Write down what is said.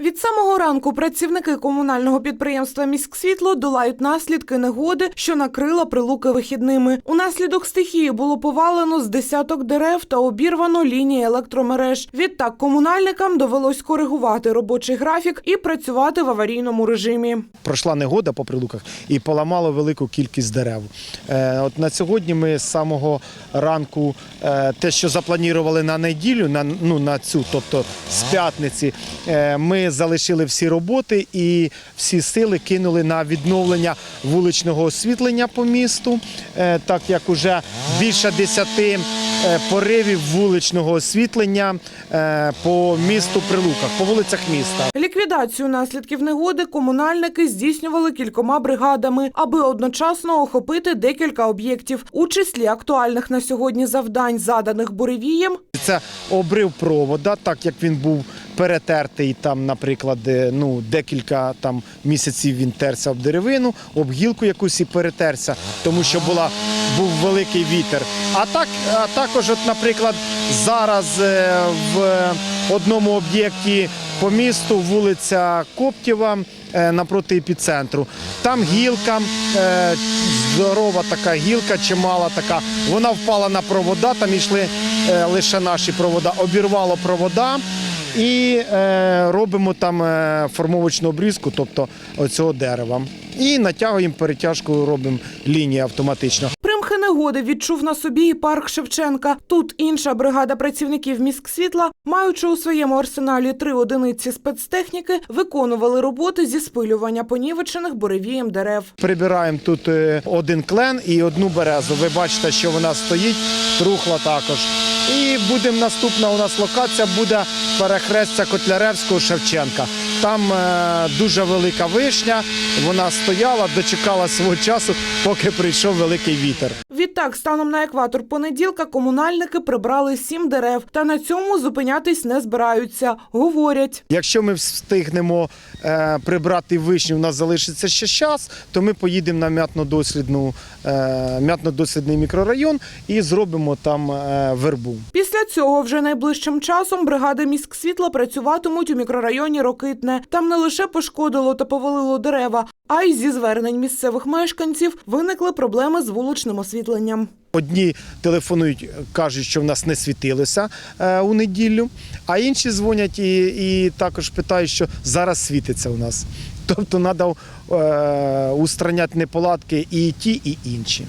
Від самого ранку працівники комунального підприємства «Міськсвітло» долають наслідки негоди, що накрила прилуки вихідними. Унаслідок стихії було повалено з десяток дерев та обірвано лінії електромереж. Відтак комунальникам довелось коригувати робочий графік і працювати в аварійному режимі. пройшла негода по прилуках і поламало велику кількість дерев. Е, От на сьогодні ми з самого ранку е, те, що запланували на неділю, на, ну, на цю, тобто з п'ятниці, е, ми залишили всі роботи і всі сили кинули на відновлення вуличного освітлення по місту, е, так як уже більше десяти е, поривів вуличного освітлення е, по місту Прилуках, по вулицях міста. Ліквідацію наслідків негоди комунальники здійснювали кількома бригадами, аби одночасно охопити декілька об'єктів, у числі актуальних на сьогодні завдань, заданих буревієм, Це обрив провода, так як він був перетертий там, наприклад, е, ну декілька там місяців він терся об деревину, об гілку якусь і перетерся, тому що була був великий вітер. А так, а також, от, наприклад, зараз е, в одному об'єкті по місту вулиця Коптєва е, напроти епіцентру. Там гілка, здорова така гілка, чимала така. Вона впала на провода, там йшли лише наші провода, обірвало провода. І е, робимо там е, формовочну обрізку, тобто оцього дерева. І натягуємо перетяжку, робимо лінії автоматично. Примхи негоди відчув на собі і парк Шевченка. Тут інша бригада працівників міськсвітла, маючи у своєму арсеналі три одиниці спецтехніки, виконували роботи зі спилювання понівечених буревієм дерев. Прибираємо тут е, один клен і одну березу. Ви бачите, що вона стоїть, трухла також. І будемо наступна у нас локація буде перехрестя Котляревського Шевченка. Там е, дуже велика вишня. Вона стояла, дочекала свого часу, поки прийшов великий вітер. Відтак, станом на екватор понеділка, комунальники прибрали сім дерев та на цьому зупинятись не збираються. Говорять. Якщо ми встигнемо е, прибрати вишню, у нас залишиться ще час, то ми поїдемо на м'ятно-дослідну, е, м'ятно-дослідний мікрорайон і зробимо там вербу. Після цього вже найближчим часом бригади міськсвітла працюватимуть у мікрорайоні Рокитне. Там не лише пошкодило та повалило дерева, а й зі звернень місцевих мешканців виникли проблеми з вуличним освітленням. Одні телефонують, кажуть, що в нас не світилося е, у неділю, а інші дзвонять і, і також питають, що зараз світиться у нас. Тобто треба устраняти неполадки і ті, і інші.